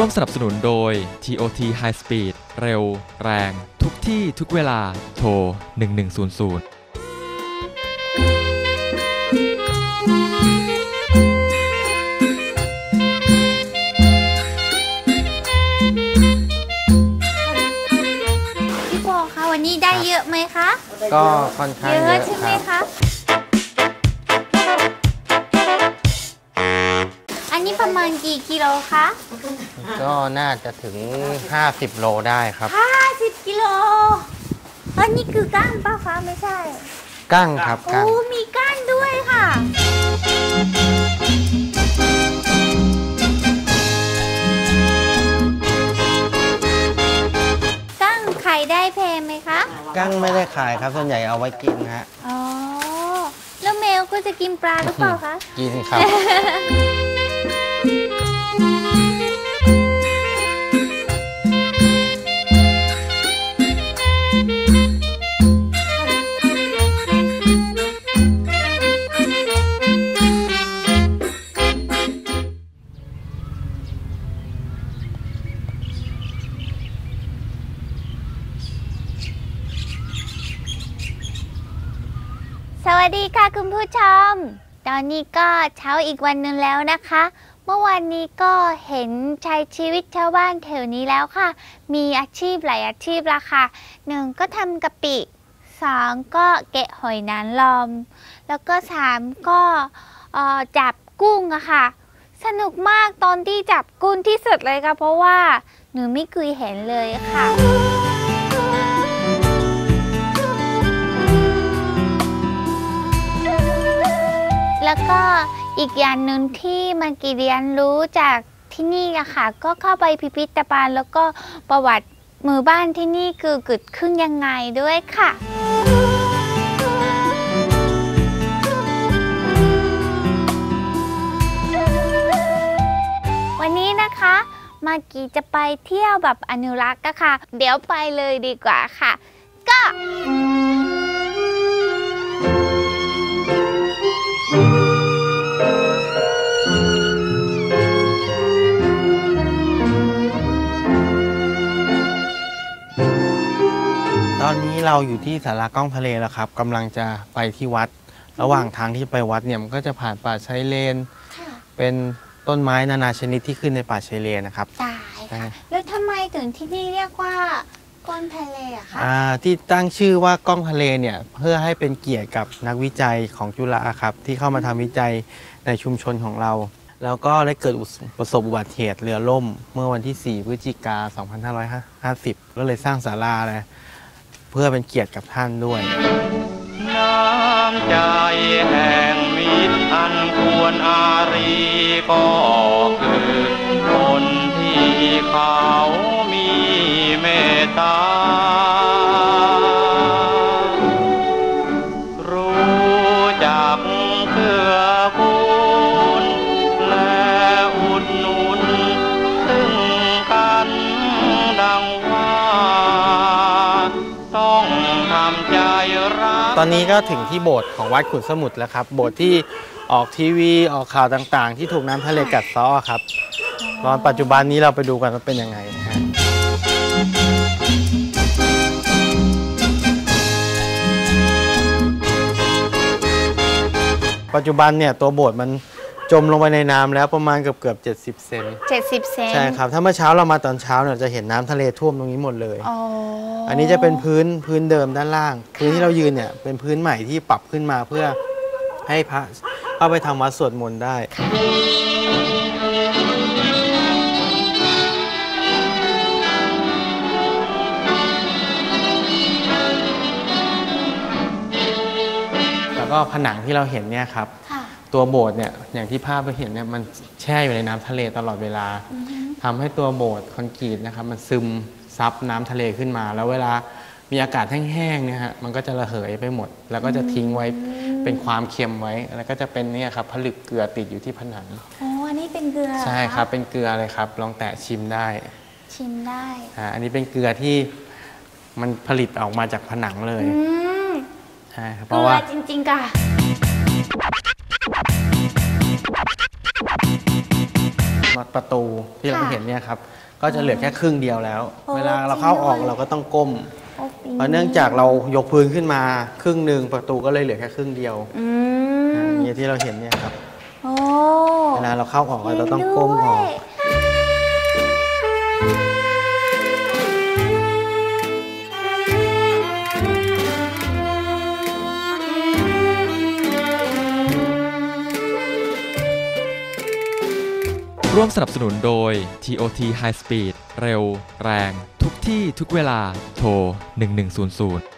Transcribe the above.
ร่วมสนับสนุนโดย TOT High Speed เร็ว แรง ทุกที่ทุกเวลาโทร 1100พี่ปอคะวันนี้ได้เยอะไหมคะ ก็ค่อนข้างเยเยอะอะใช่คไหมรับ คะ นนี้ประมาณกี่กิโลคะก็น่าจะถึง 50 โลได้ครับ 50กิโลอันนี้คือก้างป้าฟ้าไม่ใช่กั้งครับโอ้กั้งมีก้านด้วยค่ะ ก้างขายได้แพงไหมคะ กั้งไม่ได้ขายครับส่วนใหญ่เอาไว้กินฮะอ๋อ แล้วแมวก็จะกินปลาหรือเปล่าคะ กินครับ สวัสดีค่ะคุณผู้ชม ตอนนี้ก็เช้าอีกวันหนึ่งแล้วนะคะ เมื่อวานนี้ก็เห็นใช้ชีวิตชาวบ้านแถวนี้แล้วค่ะ มีอาชีพหลายอาชีพละค่ะหนึ่งก็ทำกะปิสองก็แกะหอยนางรมแล้วก็สามก็จับกุ้งอะค่ะ สนุกมากตอนที่จับกุ้งที่สุดเลยค่ะ เพราะว่าหนูไม่เคยเห็นเลยค่ะ แล้วก็อีกอย่างหนึ่งที่มากีเรียนรู้จากที่นี่อะค่ะ ก็เข้าไปพิพิธภัณฑ์แล้วก็ประวัติหมู่บ้านที่นี่คือเกิดขึ้นยังไงด้วยค่ะวันนี้นะคะ มากีจะไปเที่ยวแบบอนุรักษ์อะค่ะ เดี๋ยวไปเลยดีกว่าค่ะ ก็ เราอยู่ที่สารากล้องทะเลแล้วครับกำลังจะไปที่วัด ระหว่างทางที่ไปวัดเนี่ยมันก็จะผ่านป่าชายเลนเป็นต้นไม้นานาชนิดที่ขึ้นในป่าชายเลนนะครับ ตายค่ะ แล้วทำไมถึงที่นี่เรียกว่าก้นทะเลอะคะอ่าที่ตั้งชื่อว่ากล้องทะเลเนี่ยเพื่อให้เป็นเกียรติกับนักวิจัยของจุฬาครับ ที่เข้ามาทำวิจัยในชุมชนของเรา แล้วก็ได้เกิดอุประสบอุบัติเหตุเรือล่ม เมื่อวันที่ 4 พฤศจิกา 2550ก็เลยสร้างศาลาเลย เพื่อเป็นเกียรติกับท่านด้วยน้ำใจแห่งมิตรอันควรอารีก็คือคนที่เขามีเมตตา ตอนนี้ก็ถึงที่โบสถ์ของวัดขุนสมุทรแล้วครับ โบสถ์ที่ออกทีวีออกข่าวต่างๆ ที่ถูกน้ำทะเลกัดเซาะครับ ตอนปัจจุบันนี้เราไปดูกันว่าเป็นยังไงนะฮะปัจจุบันเนี่ยตัวโบสถ์มัน จมลงไปในน้ำแล้วประมาณเกือบเกือบๆ70เซน70 เซนใช่ครับ ถ้าเมื่อเช้าเรามาตอนเช้าเนี่ยจะเห็นน้ำทะเลท่วมตรงนี้หมดเลย อ๋ออันนี้จะเป็นพื้นพื้นเดิมด้านล่างพื้นที่เรายืนเนี่ยเป็นพื้นใหม่ที่ปรับขึ้นมาเพื่อให้พระเข้าไปทำวัดสวดมนต์ได้ แล้วก็ผนังที่เราเห็นเนี่ยครับค่ะ ตัวโบสถ์เนี่ยอย่างที่ภาพเราเห็นเนี่ยมันแช่อยู่ในน้ำทะเลตลอดเวลาทำให้ตัวโบสถ์คอนกรีตนะครับมันซึมซับน้ำทะเลขึ้นมา แล้วเวลามีอากาศแห้งๆเนี่ยฮะมันก็จะระเหยไปหมด แล้วก็จะทิ้งไว้เป็นความเค็มไว้ แล้วก็จะเป็นเนี่ยครับผลึกเกลือติดอยู่ที่ผนังอ๋ออันนี้เป็นเกลือเหอใช่ครับเป็นเกลือเลยครับ ลองแตะชิมได้ ชิมได้อ่าอันนี้เป็นเกลือที่มันผลิตออกมาจากผนังเลยอืมใช่ครับเกเพลืราะอว่าจริงๆค่ะ ประตูที่ที่เราค่ะเห็นเนี่ยครับก็จะเหลือแค่ครึ่งเดียวแล้ว โอ้เวลาเราเข้าออกจริงด้วย เราก็ต้องก้ม โอ้ปีเพราะเนื่องจากเรายกพื้นขึ้นมาครึ่งหนึ่งประตูก็เลยเหลือแค่ครึ่งเดียวอือ่ามอย่างที่เราเห็นเนี่ยครับ โอ้ เวลาเราเข้าออกเราต้องก้มออกเห็นด้วย ร่วมสนับสนุนโดย TOT High Speed เร็ว แรง ทุกที่ทุกเวลาโทร 1100